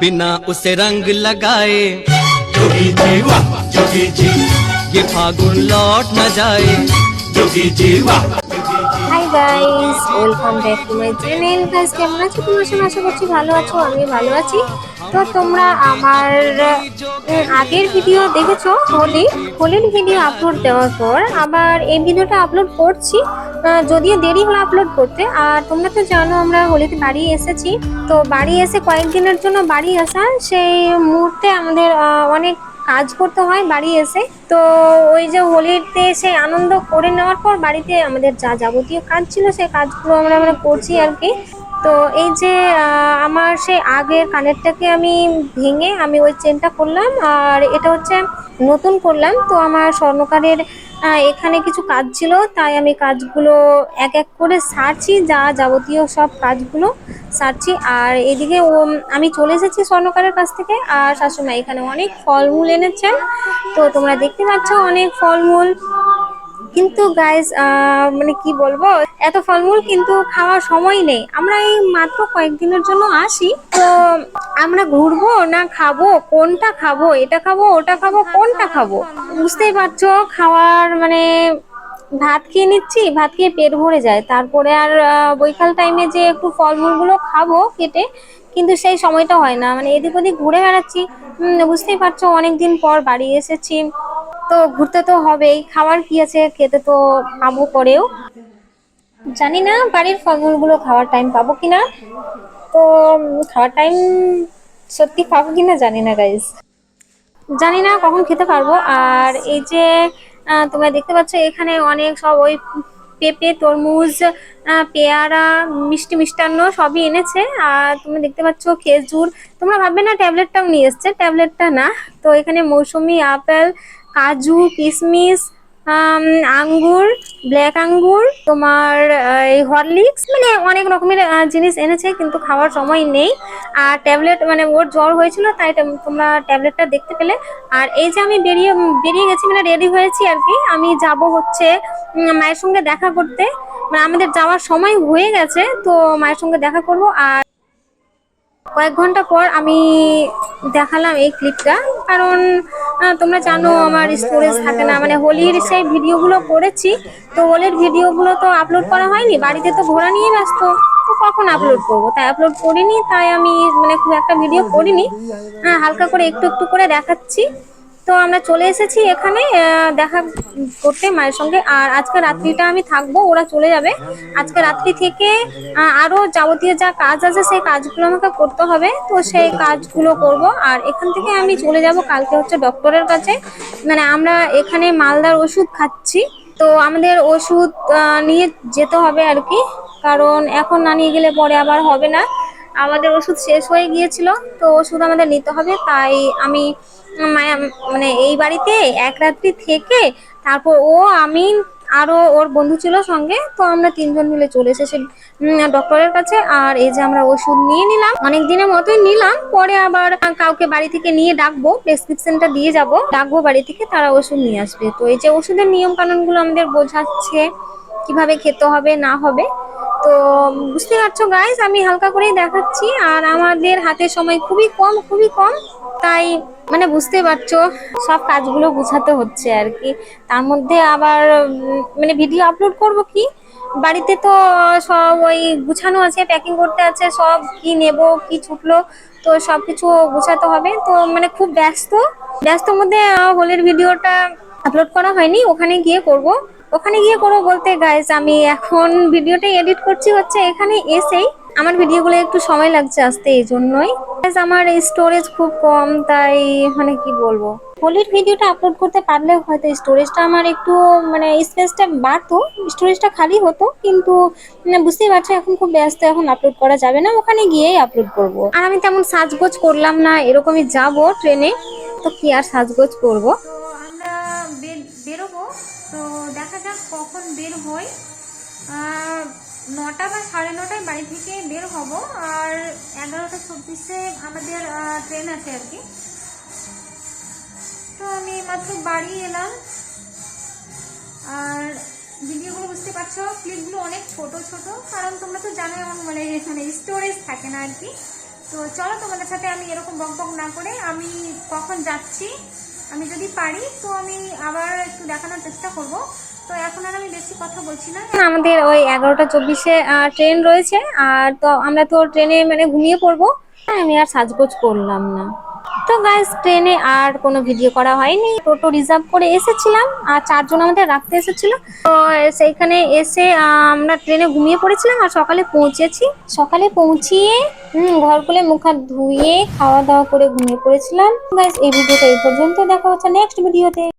बिना उसे रंग लगाए। जोगी जी वाह जोगी जी। ये फागुन लौट न जाए। जोगी जी वाह guys welcome back to my channel guys কেমন আছো তোমরা? সবাই আশা করছি ভালো আছো আমি ভালো আছি। তো তোমরা আমার আগের ভিডিও দেখেছ, হোলি? হোলির ভিডিও আপলোড দেওয়ার পর আবার এই ভিডিওটা আপলোড করছি। যদিও দেরি হলো আপলোড করতে, আর তোমরা তো জানো আমরা হোলিতে বাড়ি এসেছি। তো বাড়ি এসে কয়েকদিনের জন্য বাড়ি আসা, সেই কাজ করতে হয় বাড়ি এসে। তো ওই যে হোলিতে সেই আনন্দ করে নেওয়ার পর বাড়িতে আমাদের যা যাবতীয় কাজ ছিল সেই কাজগুলো আমরা আমরা করছি আর কি। তো এই যে আমার সেই আগের কানেরটাকে আমি ভেঙে আমি ওই চেনটা করলাম আর এটা হচ্ছে নতুন করলাম। তো আমার স্বর্ণকারের এখানে কিছু কাজ ছিল, তাই আমি কাজগুলো এক এক করে সারছি, যা যাবতীয় সব কাজগুলো সারছি। আর এদিকে ও, আমি চলে এসেছি স্বর্ণকারের কাছ থেকে, আর শাশুমা এখানে অনেক ফলমূল এনেছেন। তো তোমরা দেখতে পাচ্ছ অনেক ফলমূল। কিন্তু গাইজ মানে কি বলব, এত ফলমূল কিন্তু খাওয়ার সময় নেই। আমরা এই মাত্র কয়েকদিনের জন্য আসি, তো আমরা ঘুরবো না খাব? কোনটা খাব? এটা খাব, ওটা খাব, কোনটা খাব? বুঝতেই পারছ, খাওয়ার মানে ভাত খেয়ে নিচ্ছি, ভাত খেয়ে পেট ভরে যায়। তারপরে আর বৈকাল টাইমে যে একটু ফলমূলগুলো খাব কেটে কিন্তু সেই সময়টা হয় না। মানে এদিক ওদিক ঘুরে বেড়াচ্ছি। বুঝতেই পারছ, অনেকদিন পর বাড়ি এসেছি। তো ঘুরতে তো হবেই, খাবার কি আছে খেতে তো পাবো পরেও। জানি না বাড়ির ফলমূলগুলো খাওয়ার টাইম পাবো কিনা। তো খাওয়ার টাইম সত্যি পাবো কিনা জানি না গাইজ জানি না কখন খেতে পারব। আর এই যে তোমরা দেখতে পাচ্ছ এখানে অনেক সব ওই পেঁপে, তরমুজ পেয়ারা, মিষ্টি মিষ্টান্ন সবই এনেছে। আর তুমি দেখতে পাচ্ছ খেজুর। তোমরা ভাববে না ট্যাবলেটটাও নিয়ে এসছে, ট্যাবলেটটা না। তো এখানে মৌসুমি, আপেল কাজু কিশমিশ আঙ্গুর ব্ল্যাক আঙ্গুর, তোমার এই হরলিক্স মানে অনেক রকমের জিনিস এনেছে, কিন্তু খাওয়ার সময় নেই। আর ট্যাবলেট মানে ওর জ্বর হয়েছিল, তাই তোমরা ট্যাবলেটটা দেখতে পেলে। আর এই যে আমি বেরিয়ে বেরিয়ে গেছি মানে রেডি হয়েছি আর কি, আমি যাব হচ্ছে মায়ের সঙ্গে দেখা করতে। মানে আমাদের যাওয়ার সময় হয়ে গেছে, তো মায়ের সঙ্গে দেখা করব, আর কয়েক ঘণ্টা পর আমি দেখালাম এই ক্লিপটা। কারণ তোমরা জানো আমার স্টোরেজ থাকে না। মানে হোলির সেই ভিডিওগুলো করেছি তো হোলির ভিডিওগুলো তো আপলোড করা হয়নি। বাড়িতে তো ঘোরা নিয়ে ব্যস্ত। তো কখন আপলোড করব? তাই আপলোড করিনি তাই আমি মানে খুব একটা ভিডিও করিনি। হ্যাঁ, হালকা করে একটু একটু করে দেখাচ্ছি। তো আমরা চলে এসেছি এখানে দেখা করতে মায়ের সঙ্গে। আর আজকে রাত্রিটা আমি থাকব ওরা চলে যাবে। আজকে রাত্রি থেকে আহ, আরও যাবতীয় যা কাজ আছে সেই কাজগুলো আমাকে করতে হবে। তো সেই কাজগুলো করব। আর এখান থেকে আমি চলে যাব কালকে হচ্ছে ডক্টরের কাছে। মানে আমরা এখানে মালদার ওষুধ খাচ্ছি। তো আমাদের ওষুধ নিয়ে যেতে হবে আর কি। কারণ এখন না নিয়ে গেলে পরে আবার হবে না। আমাদের ওষুধ শেষ হয়ে গিয়েছিল তো ওষুধ আমাদের নিতে হবে। তাই আমি মানে এই বাড়িতে এক রাত্রি থেকে তারপর ও আমি আরও ওর বন্ধু ছিল সঙ্গে, তো আমরা তিনজন মিলে চলে এসেছি ডক্টরের কাছে। আর এই যে আমরা ওষুধ নিয়ে নিলাম, অনেক দিনের মতোই নিলাম, পরে আবার কাউকে বাড়ি থেকে নিয়ে ডাকবো, প্রেসক্রিপশনটা দিয়ে যাব, ডাকবো বাড়ি থেকে, তারা ওষুধ নিয়ে আসবে। তো এই যে ওষুধের নিয়ম কানুনগুলো আমাদের বোঝাচ্ছে, কীভাবে খেতে হবে, না হবে তো বুঝতে পারছ গাইস আমি হালকা করেই দেখাচ্ছি। আর আমাদের হাতে সময় খুবই কম খুবই কম। তাই মানে বুঝতে পারছ, সব কাজগুলো গুছাতে হচ্ছে আর কি। তার মধ্যে আবার মানে ভিডিও আপলোড করব কি? বাড়িতে তো সব ওই গুছানো আছে প্যাকিং করতে আছে, সব কি নেব, কি ছুটলো, তো সব কিছু গুছাতে হবে। তো মানে খুব ব্যস্ত। ব্যস্তর মধ্যে হোলির ভিডিওটা আপলোড করা হয়নি, ওখানে গিয়ে করব। ওখানে গিয়ে করব বলতে গাইজ আমি এখন ভিডিওটা এডিট করছি হচ্ছে এখানে এসেই। আমার ভিডিওগুলো একটু সময় লাগছে আসতে এই জন্যই। আমার স্টোরেজ খুব কম, তাই মানে কি বলব? হোলির ভিডিওটা আপলোড করতে পারলে হয়তো স্টোরেজটা আমার একটু মানে স্পেসটা বাড়তো স্টোরেজটা খালি হতো, কিন্তু মানে বুঝতেই পারছ, এখন খুব ব্যস্ত, এখন আপলোড করা যাবে না, ওখানে গিয়েই আপলোড করব। আর আমি তেমন সাজগোজ করলাম না, এরকমই যাব ট্রেনে, তো কি আর সাজগোজ করব? দেখা যাক কখন বের হই নটা বা সাড়ে নটায় বাড়ি থেকে বের হব। আর এগারোটা চব্বিশে আমাদের ট্রেন আছে আর কি। তো আমি মাত্র বাড়ি এলাম। আর ভিডিওগুলো বুঝতে পারছ ক্লিপগুলো অনেক ছোট ছোট। কারণ তোমরা তো জানো আমার মানে মানে স্টোরেজ থাকে না আর কি। তো চলো তোমাদের সাথে আমি এরকম বক বক না করে আমি কখন যাচ্ছি। আমি যদি পারি, তো আমি আবার একটু দেখানোর চেষ্টা করব। তো এখন আর আমি বেশি কথা বলছি না। আমাদের ওই এগারোটা চব্বিশে ট্রেন রয়েছে। আর তো আমরা তো ট্রেনে মানে ঘুমিয়ে পড়ব। আমি আর সাজগোজ করলাম না। তো গাইস ট্রেনে আর কোনো ভিডিও করা হয়নি। টোটো রিজার্ভ করে এসেছিলাম, আর চারজন আমাদের রাখতে এসেছিল। তো সেইখানে এসে আমরা ট্রেনে ঘুমিয়ে পড়েছিলাম আর সকালে পৌঁছেছি। সকালে পৌঁছিয়ে ঘর খুলে মুখ হাত ধুয়ে খাওয়া দাওয়া করে ঘুমিয়ে পড়েছিলাম। গাইস এই ভিডিওটা এই পর্যন্ত। দেখা হচ্ছে নেক্সট ভিডিওতে